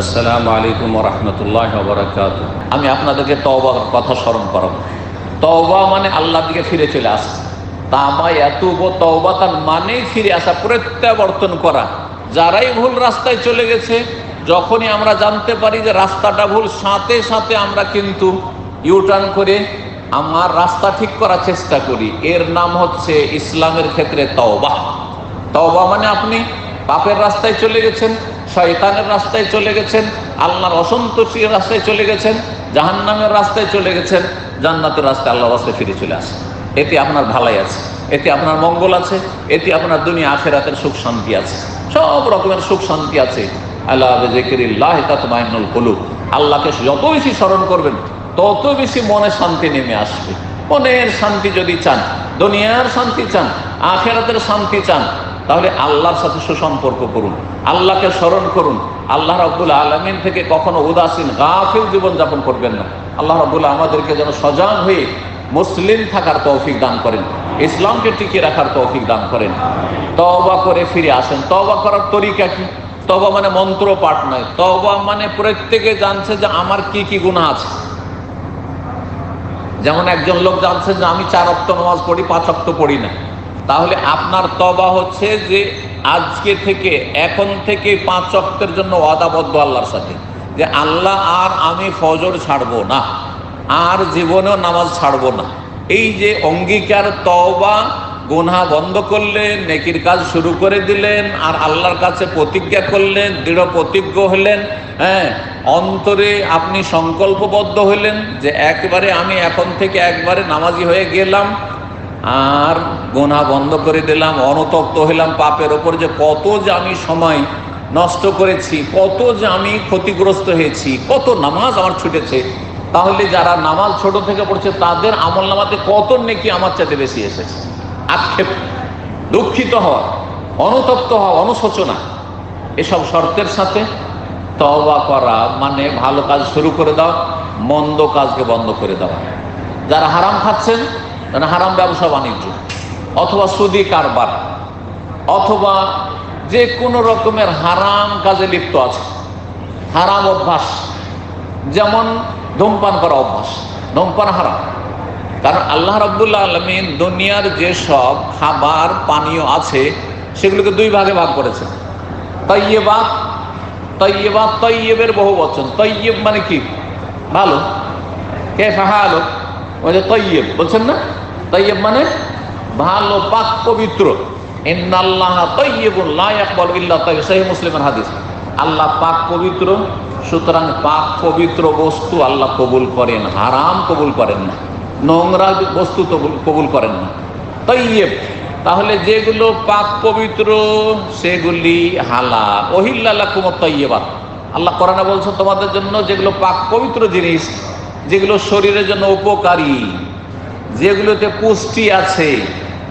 আসসালামু আলাইকুম রহমতুল্লাহ বরকাত আমি আপনাদেরকে তওবার কথা স্মরণ করাবো। তওবা মানে আল্লাহ দিকে ফিরে চলে আসা। তা আমায় এত তওবা তার মানেই ফিরে আসা, প্রত্যাবর্তন করা। যারাই ভুল রাস্তায় চলে গেছে, যখনই আমরা জানতে পারি যে রাস্তাটা ভুল, সাথে সাথে আমরা কিন্তু ইউটার্ন করে আমার রাস্তা ঠিক করার চেষ্টা করি। এর নাম হচ্ছে ইসলামের ক্ষেত্রে তওবা। তওবা মানে আপনি পাপের রাস্তায় চলে গেছেন শয়তানের রাস্তায় চলে গেছেন, আল্লাহর অসন্তোষীর রাস্তায় চলে গেছেন, জাহান্নামের রাস্তায় চলে গেছেন, জান্নাতের রাস্তায় আল্লাহ রাস্তায় ফিরে চলে আসে এতে আপনার ভালাই আছে, এতে আপনার মঙ্গল আছে, এতে আপনার দুনিয়া আখেরাতের সুখ শান্তি আছে। সব রকমের সুখ শান্তি আছে। আল্লাহ জেকিরিল্লাহ কুলুব। আল্লাহকে যত বেশি স্মরণ করবেন, তত বেশি মনে শান্তি নেমে আসবে। মনের শান্তি যদি চান, দুনিয়ার শান্তি চান, আখেরাতের শান্তি চান তাহলে আল্লাহর সাথে সুসম্পর্ক করুন, আল্লাহকে স্মরণ করুন। আল্লাহ রব্বুল আলমিন থেকে কখনো উদাসীন, গাফিল জীবনযাপন করবেন না। আল্লাহ রব্বুল্লাহ আমাদেরকে যেন সজাগ হয়ে মুসলিম থাকার তৌফিক দান করেন, ইসলামকে টিকিয়ে রাখার তৌফিক দান করেন। তবা করে ফিরে আসেন। তবা করার তরিকা কি? তবা মানে মন্ত্র পাঠ নয়। তবা মানে প্রত্যেকে জানছে যে আমার কি কি গুণা আছে। যেমন একজন লোক জানছে যে আমি চার অক্ত নামাজ পড়ি, পাঁচ অক্ত পড়ি না। তাহলে আপনার তবা হচ্ছে যে আজকে থেকে, এখন থেকে পাঁচ অক্তের জন্য ওয়াদাবদ্ধ আল্লাহর সাথে। যে আল্লাহ আর আমি ফজর ছাড়বো না, আর জীবনেও নামাজ ছাড়বো না। এই যে অঙ্গীকার তবা গুনা বন্ধ করলেন, নেকির কাজ শুরু করে দিলেন, আর আল্লাহর কাছে প্রতিজ্ঞা করলেন, দৃঢ় প্রতিজ্ঞ হলেন হ্যাঁ অন্তরে আপনি সংকল্পবদ্ধ হলেন যে একবারে আমি এখন থেকে একবারে নামাজি হয়ে গেলাম আর গোনা বন্ধ করে দিলাম, অনতপ্ত হইলাম পাপের ওপর যে কত যে আমি সময় নষ্ট করেছি, কত যে আমি ক্ষতিগ্রস্ত হয়েছি, কত নামাজ আমার ছুটেছে, তাহলে যারা নামাজ ছোট থেকে পড়ছে, তাদের আমল নামাতে কত নেকি আমার চাইতে বেশি এসেছে। আক্ষেপ, দুঃখিত হওয়া, অনুতপ্ত হওয়া, অনুশোচনা, এসব শর্তের সাথে তওবা করা মানে ভালো কাজ শুরু করে দাও, মন্দ কাজকে বন্ধ করে দেওয়া যারা হারাম খাচ্ছেন তারা হারাম ব্যবসা বাণিজ্য, অথবা সুদি কারবার, অথবা যে কোনো রকমের হারাম কাজে লিপ্ত আছে। হারাম অভ্যাস, যেমন ধূমপান করা অভ্যাস, ধূমপান হারাম। কারণ আল্লাহ রব্বুল্লা আলমিন দুনিয়ার যেসব খাবার, পানীয় আছে, সেগুলোকে দুই ভাগে ভাগ করেছেন। তৈবাদ তৈবাদ তৈয়েবের বহু বচন তৈয়েব মানে কি? ভালো। কে ফাহা আলো যে বলছেন না? তৈয়েব মানে ভালো, পাক, পবিত্র। মুসলিমের আল্লাহ পাক পবিত্র, সুতরাং পাক পবিত্র বস্তু আল্লাহ কবুল করেন, হারাম কবুল করেন না। নোংরা বস্তু কবুল করেন না। তৈয়েব তাহলে যেগুলো পাক পবিত্র, সেগুলি হালা ওহিল্লাহ কুমত তৈয়েবাত আল্লাহ কোরআনে বলছে, তোমাদের জন্য যেগুলো পাক পবিত্র জিনিস যেগুলো শরীরের জন্য উপকারী, যেগুলোতে পুষ্টি আছে,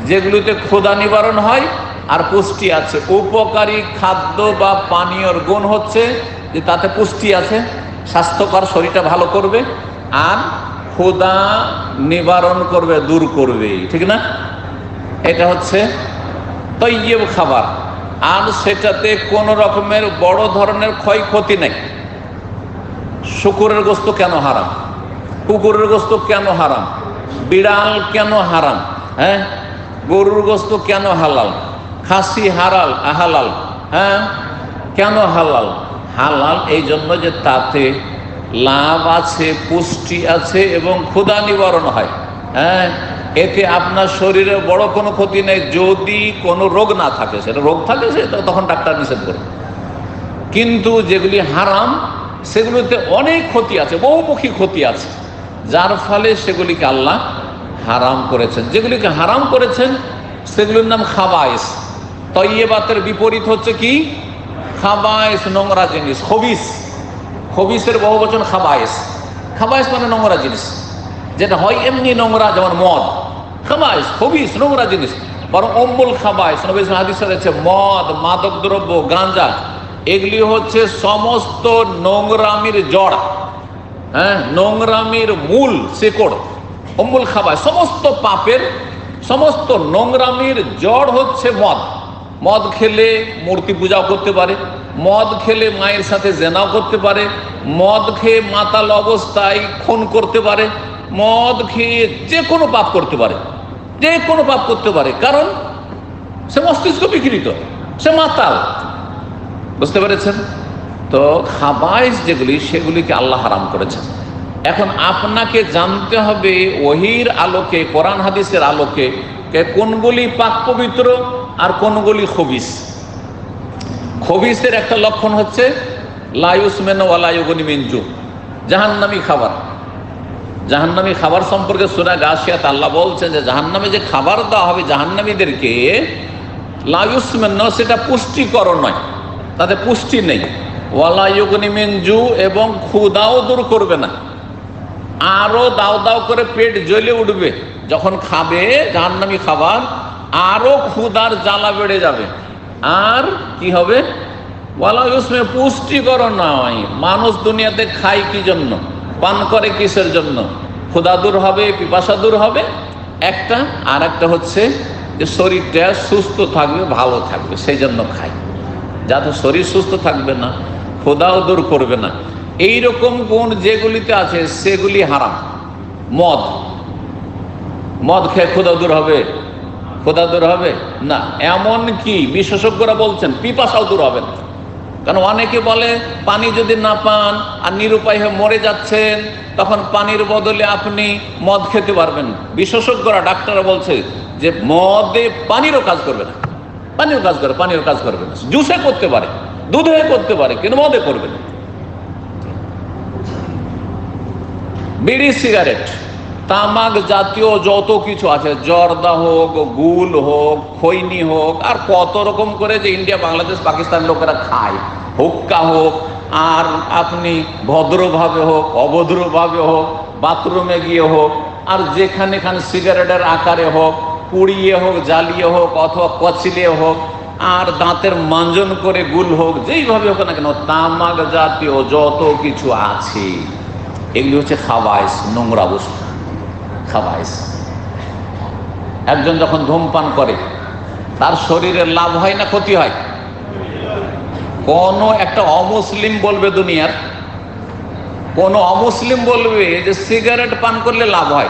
যেগুলোতে ক্ষুদা নিবারণ হয় আর পুষ্টি আছে। উপকারী খাদ্য বা পানীয়র গুণ হচ্ছে যে তাতে পুষ্টি আছে, স্বাস্থ্যকর শরীরটা ভালো করবে আর ক্ষুদা নিবারণ করবে, দূর করবে, ঠিক না? এটা হচ্ছে তৈয়ব খাবার। আর সেটাতে কোনো রকমের বড় ধরনের ক্ষয়ক্ষতি নেই। শুকুরের গোস্ত কেন হারাম? কুকুরের গোস্ত কেন হারাম? বিড়াল কেন হারাম? হ্যাঁ? গরুর গোস্ত কেন হালাল? খাসি হারাল, হালাল হ্যাঁ? কেন হালাল? হালাল এই জন্য যে তাতে লাভ আছে, পুষ্টি আছে এবং ক্ষুধা নিবারণ হয় হ্যাঁ? এতে আপনার শরীরে বড় কোনো ক্ষতি নেই, যদি কোনো রোগ না থাকে, সেটা রোগ থাকে সেটা তখন ডাক্তার নিষেধ করে কিন্তু যেগুলি হারাম, সেগুলিতে অনেক ক্ষতি আছে, বহুমুখী ক্ষতি আছে। যার ফলে সেগুলিকে আল্লাহ হারাম করেছেন। যেগুলিকে হারাম করেছেন, সেগুলির নাম খাবাইস। তৈবাতের বিপরীত হচ্ছে কি? খাবাইস নোংরা জিনিস, খবিস। খবিসের বহু বচন খাবাইস। খাবাইস মানে নোংরা জিনিস। যেটা হয় এমনি নোংরা, যেমন মদ। খাবাইস, খবিস, নোংরা জিনিস। বরং অম্বুল খাবাইস। নবী হাদিস রয়েছে মদ, মাদক দ্রব্য, গাঁজা, এগুলি হচ্ছে সমস্ত নোংরামির জড়। হ্যাঁ নোংরামির মূল শেকড়, অম্বুল খাবায় সমস্ত পাপের, সমস্ত নোংরামির জড় হচ্ছে মদ। মদ খেলে মূর্তি পূজাও করতে পারে, মদ খেলে মায়ের সাথে জেনাও করতে পারে, মদ খেয়ে মাতাল অবস্থায় খুন করতে পারে, মদ খেয়ে যে কোনো পাপ করতে পারে, যে কোনো পাপ করতে পারে। কারণ সে মস্তিষ্ক বিকৃত, সে মাতাল। বুঝতে পেরেছেন? তো খাবাইশ যেগুলি, সেগুলিকে আল্লাহ হারাম করেছেন। এখন আপনাকে জানতে হবে ওহির আলোকে, কোরআন হাদিসের আলোকে কোনগুলি পাক পবিত্র আর কোনগুলি খবিস। খবিসের একটা লক্ষণ হচ্ছে লায়ুসমেন ওয়ালায়ুগনি মিনজু জাহান্নামি খাবার। জাহান্নামি খাবার সম্পর্কে সুরা গাছিয়াত আল্লাহ বলছেন যে, জাহান্নামে যে খাবার দেওয়া হবে জাহান্নামীদেরকে লায়ুসমেন সেটা পুষ্টিকর নয়, তাতে পুষ্টি নেই। ওয়ালায়ুগনি মিনজু এবং ক্ষুদাও দূর করবে না। আরও দাও দাও করে পেট জ্বলে উঠবে। যখন খাবে, জাহান্নামি খাবার আরও ক্ষুদার জ্বালা বেড়ে যাবে। আর কি হবে? বলা উসমে পুষ্টিকর নয়। মানুষ দুনিয়াতে খায় কি জন্য? পান করে কিসের জন্য? ক্ষুদা দূর হবে, পিপাসা দূর হবে। একটা আর একটা হচ্ছে যে শরীরটা সুস্থ থাকবে, ভালো থাকবে, সেই জন্য খায়। যাতে শরীর সুস্থ থাকবে না ক্ষুদাও দূর করবে না। এই রকম গুণ যেগুলিতে আছে, সেগুলি হারাম। মদ। মদ খেয়ে ক্ষুদা দূর হবে? ক্ষুদা দূর হবে? না। এমন কি? বিশেষজ্ঞরা বলছেন, পিপাসাও দূর হবে না। কারণ অনেকে বলে, পানি যদি না পান আর নিরুপায় হয়ে মরে যাচ্ছেন, তখন পানির বদলে আপনি মদ খেতে পারবেন বিশেষজ্ঞরা, ডাক্তাররা বলছে যে, মদে পানিরও কাজ করবে না। পানিও কাজ করে পানিও কাজ করবে না। জুসে করতে পারে। দুধে করতে পারে, কিন্তু মদে করবে না। বিড়ি, সিগারেট, তামাক জাতীয় যত কিছু আছে, জর্দা হোক, গুল হোক, খৈনি হোক, আর কত রকম করে যে ইন্ডিয়া, বাংলাদেশ, পাকিস্তান লোকেরা খায়। হুক্কা হোক, আর আপনি ভদ্রভাবে হোক, অভদ্রভাবে হোক, বাথরুমে গিয়ে হোক, আর যেখানে খান সিগারেটের আকারে হোক, পুড়িয়ে হোক, জ্বালিয়ে হোক, অথবা কচিলিয়ে হোক আর দাঁতের মাঞ্জন করে গুল হোক, যেইভাবে হোক না কেন, তামাক জাতীয় যত কিছু আছে, এগুলি হচ্ছে খাবাইস নোংরা বস্তু। খাবাইস একজন যখন ধূমপান করে, তার শরীরের লাভ হয় না ক্ষতি হয়? কোন একটা অমুসলিম বলবে দুনিয়ার, কোন অমুসলিম বলবে যে সিগারেট পান করলে লাভ হয়,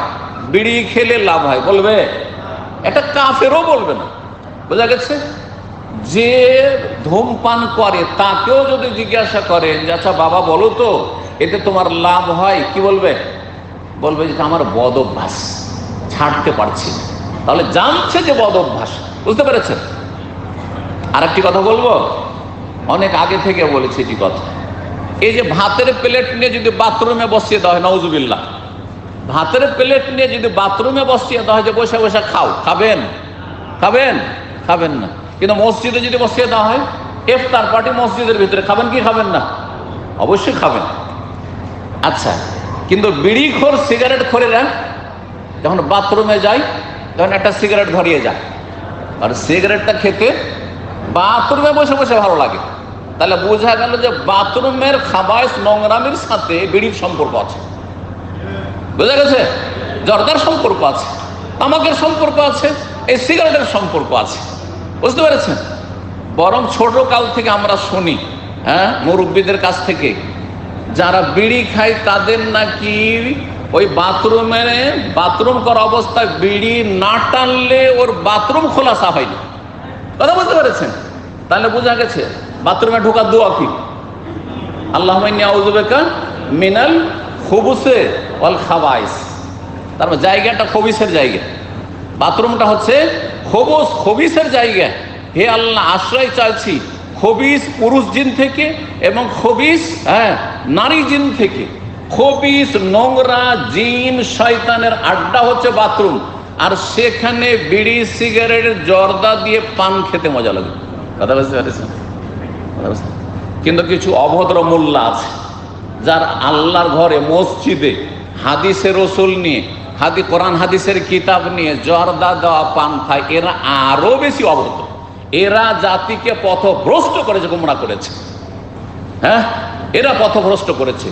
বিড়ি খেলে লাভ হয়, বলবে, এটা কাফেরও বলবে না। বোঝা গেছে? যে ধূমপান করে, তাকেও যদি জিজ্ঞাসা করেন যে আচ্ছা বাবা বলো তো, এতে তোমার লাভ হয়? কি বলবে? বলবে যে আমার বদ অভ্যাস ছাড়তে পারছি তাহলে জানছে যে বদ অভ্যাস বুঝতে পেরেছেন আর একটি কথা বলব? অনেক আগে থেকে বলেছি এটি কথা। এই যে ভাতের প্লেট নিয়ে যদি বাথরুমে বসিয়ে দেওয়া হয় নজুবিল্লা ভাতের প্লেট নিয়ে যদি বাথরুমে বসিয়ে দেওয়া হয়, যে বসে বসে খাও, খাবেন? খাবেন? খাবেন না। কিন্তু মসজিদে যদি বসিয়ে দেওয়া হয় এফতার পার্টি মসজিদের ভিতরে খাবেন কি খাবেন না? অবশ্যই খাবেন। আচ্ছা কিন্তু বিড়ি খোর সিগারেট খোরেরা যখন বাথরুমে যায় তখন একটা সিগারেট ধরিয়ে যায় আর সিগারেটটা খেতে বাথরুমে বসে বসে ভালো লাগে। তাহলে বোঝা গেল যে বাথরুমের খাবার নোংরামির সাথে বিড়ির সম্পর্ক আছে। বোঝা গেছে? জর্দার সম্পর্ক আছে, তামাকের সম্পর্ক আছে, এই সিগারেটের সম্পর্ক আছে। বুঝতে পেরেছেন? বরং ছোট কাল থেকে আমরা শুনি হ্যাঁ মুরব্বীদের কাছ থেকে, যারা বিড়ি খায় তাদের নাকি ওই বাথরুমে বাথরুম করা অবস্থায় বিড়ি না টানলে ওর বাথরুম খোলাসা হয়নি কথা বুঝতে পেরেছেন? তাহলে বোঝা গেছে, বাথরুমে ঢোকার দোয়া কি? আল্লাহ মিনাল খুবুসে অল খাবাইস। তারপর জায়গাটা খবিসের জায়গা। বাথরুমটা হচ্ছে খবুস খবিসের জায়গা। হে আল্লাহ, আশ্রয় চাইছি খবিস পুরুষ জিন থেকে এবং খবিস হ্যাঁ নারী জিন থেকে। খবিস, নোংরা, জিন, শয়তানের আড্ডা হচ্ছে বাথরুম। আর সেখানে বিড়ি, সিগারেট, জর্দা দিয়ে পান খেতে মজা লাগে। কথা বুঝতে কিন্তু কিছু অভদ্র মোল্লা আছে, যার আল্লাহর ঘরে মসজিদে হাদিসের রসুল নিয়ে হাদি কোরআন হাদিসের কিতাব নিয়ে জর্দা দেওয়া পান খায়, এরা আরও বেশি অভদ্র। এরা জাতিকে পথভ্রষ্ট করেছে, গুমরা করেছে। হ্যাঁ? এরা পথভ্রষ্ট করেছে।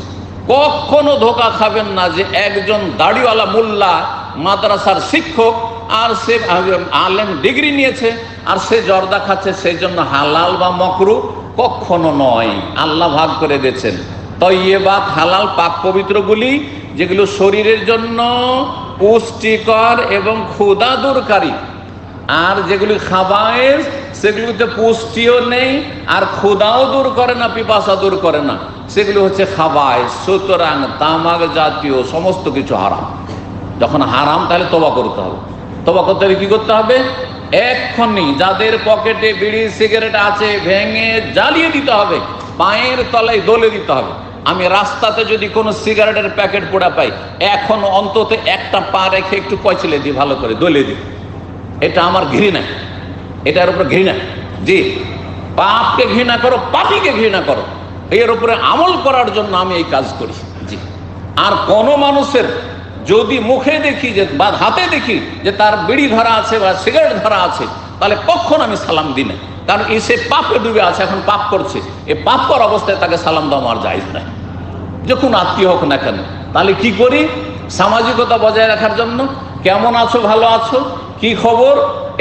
কখনো ধোকা খাবেন না যে একজন দাড়িওয়ালা মোল্লা, মাদ্রাসার শিক্ষক, আর সে আলেম ডিগ্রি নিয়েছে, আর সে জর্দা খাচ্ছে সেই জন্য হালাল বা মকরু? কখনো নয়। আল্লাহ ভাগ করে দিয়েছেন। তৈবাত হালাল পাক পবিত্রগুলি যেগুলো শরীরের জন্য পুষ্টিকর এবং ক্ষুদা দূরকারী। আর যেগুলি খাবায়ের সেগুলিতে পুষ্টিও নেই, আর ক্ষুদাও দূর করে না, পিপাসা দূর করে না। সেগুলি হচ্ছে খাবায় সুতরাং তামাক জাতীয় সমস্ত কিছু হারাম। যখন হারাম, তাহলে তোবা করতে হবে। তোবা করতে হলে কি করতে হবে? এক্ষুনি যাদের পকেটে বিড়ি, সিগারেট আছে, ভেঙে জ্বালিয়ে দিতে হবে। পায়ের তলায় দলে দিতে হবে। আমি রাস্তাতে যদি কোনো সিগারেটের প্যাকেট পোড়া পাই, এখন অন্তত একটা পা রেখে একটু পয়ছিলে দিই, ভালো করে দলে দিই। এটা আমার ঘৃণা। এটার উপরে ঘৃণা। জি। পাপকে ঘৃণা করো, পাপিকে ঘৃণা করো। এর উপরে আমল করার জন্য আমি এই কাজ করি। জি। আর কোন মানুষের যদি মুখে দেখি যে বা হাতে দেখি যে তার বিড়ি ধরা আছে বা সিগারেট ধরা আছে, তাহলে কখন আমি সালাম দিই না? কারণ এই সে পাপে ডুবে আছে, এখন পাপ করছে। এই পাপ কর অবস্থায় তাকে সালাম দেওয়া আমার জায়জ নাই। যে কোনো আত্মীয় হোক না কেন। তাহলে কি করি? সামাজিকতা বজায় রাখার জন্য কেমন আছো, ভালো আছো, কি খবর?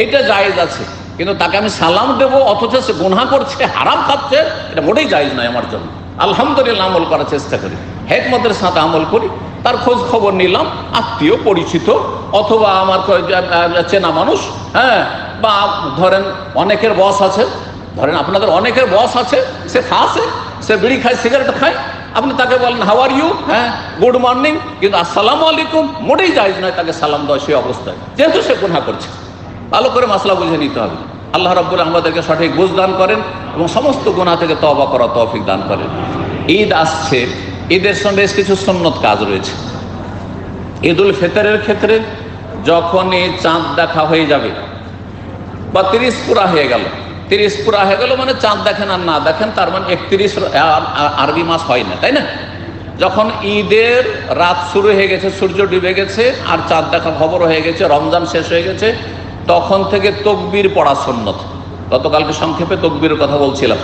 এটা জায়েজ আছে। কিন্তু তাকে আমি সালাম দেব, অথচ সে গুনহা করছে, হারাম খাচ্ছে, এটা মোটেই জায়েজ নয় আমার জন্য। আলহামদুলিল্লাহ আমল করার চেষ্টা করি। হেকমতের সাথে আমল করি, তার খোঁজ খবর নিলাম, আত্মীয়, পরিচিত, অথবা আমার চেনা মানুষ হ্যাঁ বা ধরেন অনেকের বস আছে, ধরেন আপনাদের অনেকের বস আছে, সে খাসে, সে বিড়ি খায়, সিগারেট খায়, আপনি তাকে বলেন হাউ আর ইউ হ্যাঁ গুড মর্নিং কিন্তু আসসালামু আলাইকুম, মোটেই জায়জ নয় তাকে সালাম দেওয়া সেই অবস্থায়, যেহেতু সে গুণা করছে। ভালো করে মাসলা বুঝে নিতে হবে। আল্লাহ রব্বুল আমাদেরকে সঠিক বুঝ দান করেন এবং সমস্ত গুণা থেকে তবা করা তৌফিক দান করেন। ঈদ আসছে, ঈদের সঙ্গে বেশ কিছু সন্ন্যত কাজ রয়েছে। ঈদুল ফিতরের ক্ষেত্রে যখনই চাঁদ দেখা হয়ে যাবে বা তিরিশ পুরা হয়ে গেল। তিরিশ পুরা হয়ে গেল মানে চাঁদ দেখেন আর না দেখেন, তার মানে একত্রিশ আরবি মাস হয় না, তাই না? যখন ঈদের রাত শুরু হয়ে গেছে, সূর্য ডুবে গেছে, আর চাঁদ দেখা খবর হয়ে গেছে, রমজান শেষ হয়ে গেছে, তখন থেকে তকবির পড়া সন্ন্যত গতকালকে সংক্ষেপে তকবীরের কথা বলছিলাম।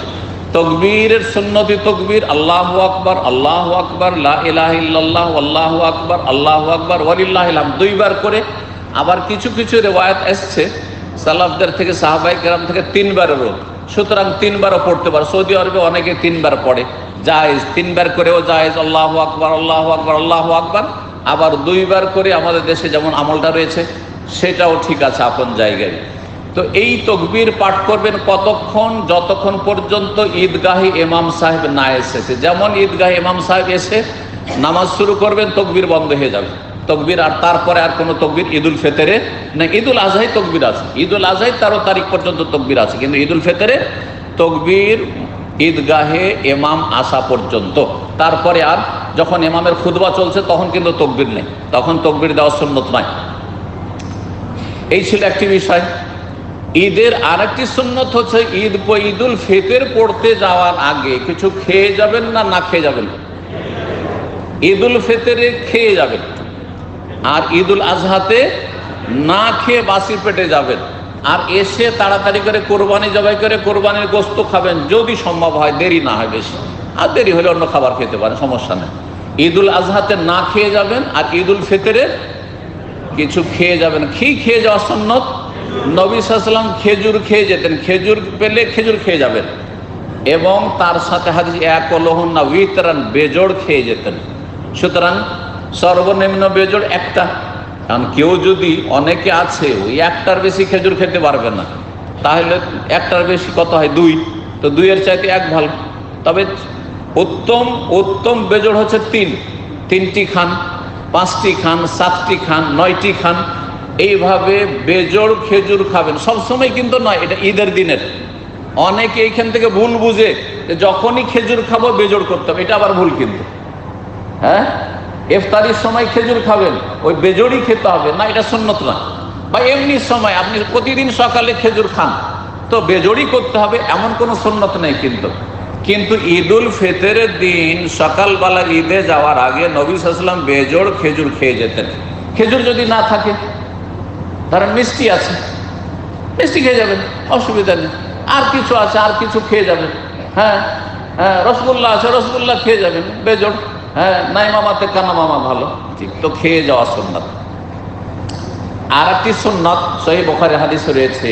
তকবীরের সুন্নতি তকবীর, আল্লাহ আকবর আল্লাহ আকবর, লা ইলাহা ইল্লাল্লাহ, আল্লাহ আকবর আল্লাহ আকবর ওয়ালিল্লাহ দুইবার করে আবার কিছু কিছু রেওয়ায়ত এসছে। সালাফদের থেকে সাহাবাই কেরাম থেকে তিনবারেরও সুতরাং তিনবারও পড়তে পারে। সৌদি আরবে অনেকে তিনবার পড়ে। জায়েজ, তিনবার করেও জায়েজ। আল্লাহ আকবর আল্লাহ আকবর আল্লাহ আকবর। আবার দুইবার করে আমাদের দেশে যেমন আমলটা রয়েছে, সেটাও ঠিক আছে আপন জায়গায়। তো এই তকবির পাঠ করবেন কতক্ষণ? যতক্ষণ পর্যন্ত ঈদগাহে ইমাম সাহেব না এসেছে। যেমন ঈদগাহে ইমাম সাহেব এসে নামাজ শুরু করবেন, তকবির বন্ধ হয়ে যাবে। তকবীর আর তারপরে আর কোনো তকবির ঈদুল ফেতরে? না, ঈদুল আজহাই তকবির আছে। ঈদুল আজহাই তেরো তারিখ পর্যন্ত তকবির আছে, কিন্তু ঈদুল ফেতরে তকবীর ঈদগাহে এমাম আসা পর্যন্ত। তারপরে আর যখন এমামের খুদবা চলছে, তখন কিন্তু তকবির নেই। তখন তকবির দেওয়ার সুন্নত নয়। এই ছিল একটি বিষয়। ঈদের আরেকটি সুন্নত হচ্ছে ঈদ ঈদুল ফিতর পড়তে যাওয়ার আগে কিছু খেয়ে যাবেন না না খেয়ে যাবেন? ঈদুল ফিতরে খেয়ে যাবেন। আর ঈদুল আজহাতে না খেয়ে বাসি পেটে যাবেন। আর এসে তাড়াতাড়ি করে কোরবানি, জবাই করে কোরবানির গোস্ত খাবেন, যদি সম্ভব হয় দেরি না হয় বেশি। আর দেরি হলে অন্য খাবার খেতে পারেন, সমস্যা নেই। ঈদুল আজহাতে না খেয়ে যাবেন আর ঈদুল ফিতরে কিছু খেয়ে যাবেন। কি খেয়ে যাওয়া সন্ন্যত নবী সাল্লাম খেজুর খেয়ে যেতেন। খেজুর পেলে খেজুর খেয়ে যাবেন। এবং তার সাথে হাদিস, এক লোহন না উইতরান, বেজোড় খেয়ে যেতেন। সুতরাং সর্বনিম্ন বেজোড় একটা। কারণ কেউ যদি অনেকে আছে, ওই একটার বেশি খেজুর খেতে পারবে না। তাহলে একটার বেশি কত হয়? দুই। তো দুইয়ের চাইতে এক ভালো। তবে উত্তম উত্তম বেজোড় হচ্ছে তিন। তিনটি খান, পাঁচটি খান, সাতটি খান, নয়টি খান, এইভাবে বেজোড় খেজুর খাবেন। সবসময় কিন্তু নয়, এটা ঈদের দিনের। অনেকে এইখান থেকে ভুল বুঝে যখনই খেজুর খাব, বেজোড় করতে হবে। এটা আবার ভুল কিন্তু। হ্যাঁ? ইফতারির সময় খেজুর খাবেন, ওই বেজড়ই খেতে হবে, না এটা সুন্নত না। বা এমনি সময়, আপনি প্রতিদিন সকালে খেজুর খান, তো বেজড়ই করতে হবে, এমন কোনো সুন্নত নেই কিন্তু। কিন্তু ঈদুল ফিতরের দিন, সকালবেলা ঈদে যাওয়ার আগে নবী সাল্লাম বেজোড় খেজুর খেয়ে যেতেন। খেজুর যদি না থাকে, ধরেন মিষ্টি আছে, মিষ্টি খেয়ে যাবেন, অসুবিধা নেই। আর কিছু আছে, আর কিছু খেয়ে যাবেন। হ্যাঁ হ্যাঁ রসগোল্লা আছে, রসগোল্লা খেয়ে যাবেন, বেজোড়। হ্যাঁ নাই মামাতে কানা মামা, ভালো। তো খেয়ে যাওয়া সুন্নত। আর একটি সুন্নত, সহি বোখারে হাদিস রয়েছে,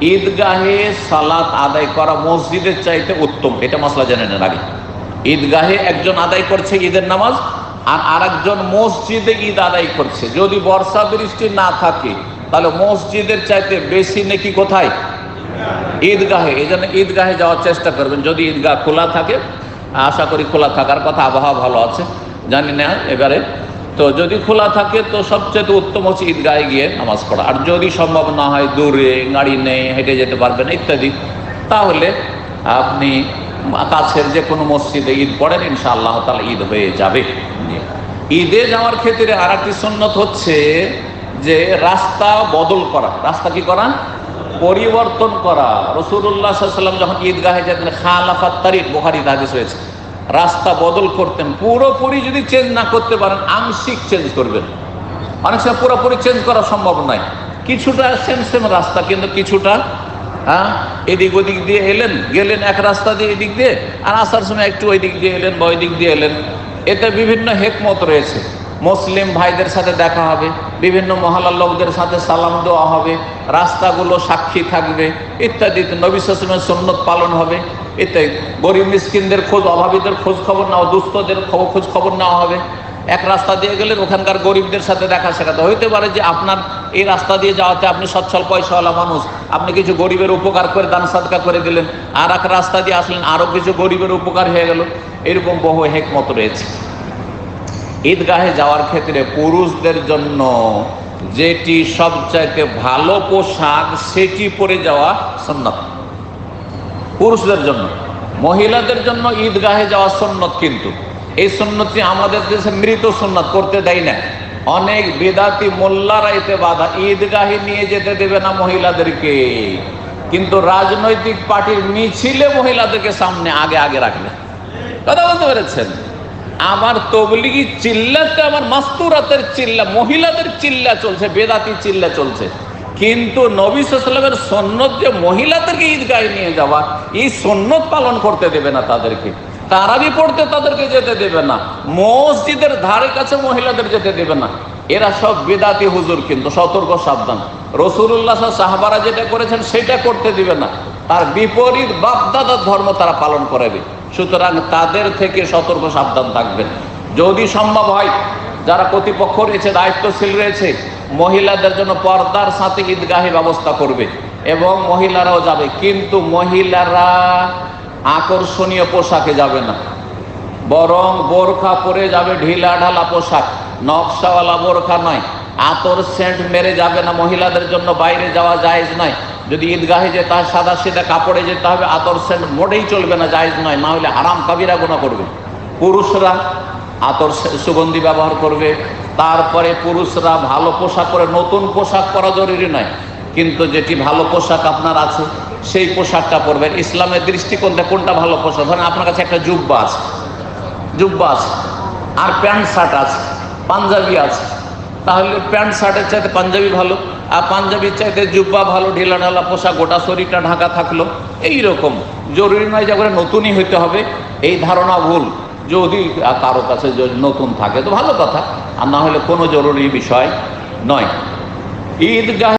ঈদগাহে সালাত আদায় করা মসজিদের চাইতে উত্তম। এটা মশলা জেনে নেন আগে। ঈদগাহে একজন আদায় করছে ঈদের নামাজ, আর আরেকজন মসজিদে ঈদ আদায় করছে। যদি বর্ষা বৃষ্টি না থাকে, তাহলে মসজিদের চাইতে বেশি নাকি কোথায়? ঈদগাহে। এই জন্য ঈদগাহে যাওয়ার চেষ্টা করবেন। যদি ঈদগাহ খোলা থাকে আশা করি খোলা থাকার কথা, আবহাওয়া ভালো আছে, জানি না এবারে। তো যদি খোলা থাকে, তো সবচেয়ে উত্তম হচ্ছে ঈদগাহে গিয়ে নামাজ পড়া। আর যদি সম্ভব না হয় দূরে, গাড়ি নেই, হেঁটে যেতে পারবেন, ইত্যাদি, তাহলে আপনি কাছের যে কোনো মসজিদে ঈদ পড়েন, ইনশাআল্লাহ তাহলে ঈদ হয়ে যাবে। ঈদে যাওয়ার ক্ষেত্রে আর একটি সন্ন্যত হচ্ছে যে রাস্তা বদল করা। রাস্তা কি করা? পরিবর্তন করা। রসুল্লাহ সাল্লাম যখন ঈদগাহে যেতেন খালাফাত তারিখ বোহারি হাদিস হয়েছে রাস্তা বদল করতেন। পুরোপুরি যদি চেঞ্জ না করতে পারেন, আংশিক চেঞ্জ করবেন। অনেক সময় পুরোপুরি চেঞ্জ করা সম্ভব নয়। কিছুটা সেম সেম রাস্তা, কিন্তু কিছুটা হ্যাঁ এদিক ওদিক দিয়ে এলেন, গেলেন এক রাস্তা দিয়ে এদিক দিয়ে, আর আসার সময় একটু ওই দিক দিয়ে এলেন বা ওই দিক দিয়ে এলেন। এতে বিভিন্ন হেকমত রয়েছে। মুসলিম ভাইদের সাথে দেখা হবে, বিভিন্ন মহলার লোকদের সাথে সালাম দেওয়া হবে, রাস্তাগুলো সাক্ষী থাকবে ইত্যাদি নবী সন্ন্যত পালন হবে। ইত্যাদি গরিব মিসকিনদের খোঁজ, অভাবীদের খোঁজ খবর নেওয়া, দুস্থদের খোঁজ খবর নেওয়া হবে। এক রাস্তা দিয়ে গেলেন, ওখানকার গরিবদের সাথে দেখা শেখাতে হইতে পারে যে আপনার এই রাস্তা দিয়ে যাওয়াতে আপনি সচ্ছল পয়সাওয়ালা মানুষ, আপনি কিছু গরিবের উপকার করে দান সাদকা করে দিলেন আর এক রাস্তা দিয়ে আসলেন আরও কিছু গরিবের উপকার হয়ে গেল। এরকম বহু হেকমত রয়েছে। ঈদগাহে যাওয়ার ক্ষেত্রে পুরুষদের জন্য যেটি সবচাইতে ভালো পোশাক, সেটি পরে যাওয়া সন্ন্যত পুরুষদের জন্য। মহিলাদের জন্য ঈদগাহে যাওয়া সন্ন্যত কিন্তু। এই সন্ন্যতটি আমাদের দেশে মৃত সন্ন্যত করতে দেয় না। অনেক বেদাতি মোল্লারা এতে বাধা, ঈদগাহে নিয়ে যেতে দেবে না মহিলাদেরকে। কিন্তু রাজনৈতিক পার্টির মিছিলে মহিলাদেরকে সামনে আগে আগে রাখবে। কথা বলতে পেরেছেন? আমার তবলিগি চিল্লাতে আমার মাস্তুরাতের চিল্লা, মহিলাদের চিল্লা চলছে, বেদাতি চিল্লা চলছে। কিন্তু নবী সাল্লামের সন্ন্যত যে মহিলাদেরকে ঈদগাহে নিয়ে যাওয়া, এই সন্ন্যত পালন করতে দেবে না তাদেরকে। তারাবি পড়তে তাদেরকে যেতে দেবে না। মসজিদের ধারে কাছে মহিলাদের যেতে দেবে না। এরা সব বেদাতি হুজুর কিন্তু, সতর্ক, সাবধান। রসুল্লাহ সাহাবারা যেটা করেছেন, সেটা করতে দিবে না। তার বিপরীত বাপদাদার ধর্ম তারা পালন করাবে। সুতরাং তাদের থেকে সতর্ক সাবধান থাকবেন। যদি সম্ভব হয়, যারা কর্তৃপক্ষ রয়েছে, দায়িত্বশীল রয়েছে, মহিলাদের জন্য পর্দার সাথে ঈদগাহে ব্যবস্থা করবে এবং মহিলারাও যাবে। কিন্তু মহিলারা আকর্ষণীয় পোশাকে যাবে না। বরং বোরখা পরে যাবে ঢিলা ঢালা পোশাক। নকশাওয়ালা বোরখা নয়। আতর সেন্ট মেরে যাবে না। মহিলাদের জন্য বাইরে যাওয়া যায় নয়। যদি ঈদগাহে যেতে হয়, সাদা সিধা কাপড়ে যেতে হবে, আতর সেন্ট মোটেই চলবে না, জায়েজ নয়, না হলে হারাম কাবিরা গোনা করবে। পুরুষরা আতর সুগন্ধি ব্যবহার করবে। তারপরে পুরুষরা ভালো পোশাক পরে, নতুন পোশাক পরা জরুরি নয়। কিন্তু যেটি ভালো পোশাক আপনার আছে, সেই পোশাকটা পরবেন। ইসলামের দৃষ্টিকোণ থেকে কোনটা ভালো পোশাক? ধরেন আপনার কাছে একটা জুব্বা আছে। জুব্বা আছে। আর প্যান্ট শার্ট আছে। পাঞ্জাবি আছে। তাহলে প্যান্ট শার্টের চাইতে পাঞ্জাবি ভালো। আর পাঞ্জাবির চাইতে জুব্বা ভালো, ঢিলা ঢালা পোশাক, গোটা শরীরটা ঢাকা থাকল। এই রকম জরুরি নয় যে করে নতুনই হইতে হবে। এই ধারণা ভুল। যদি কারও কাছে নতুন থাকে, তো ভালো কথা। আর না হলে কোনো জরুরি বিষয় নয়। ঈদগাহ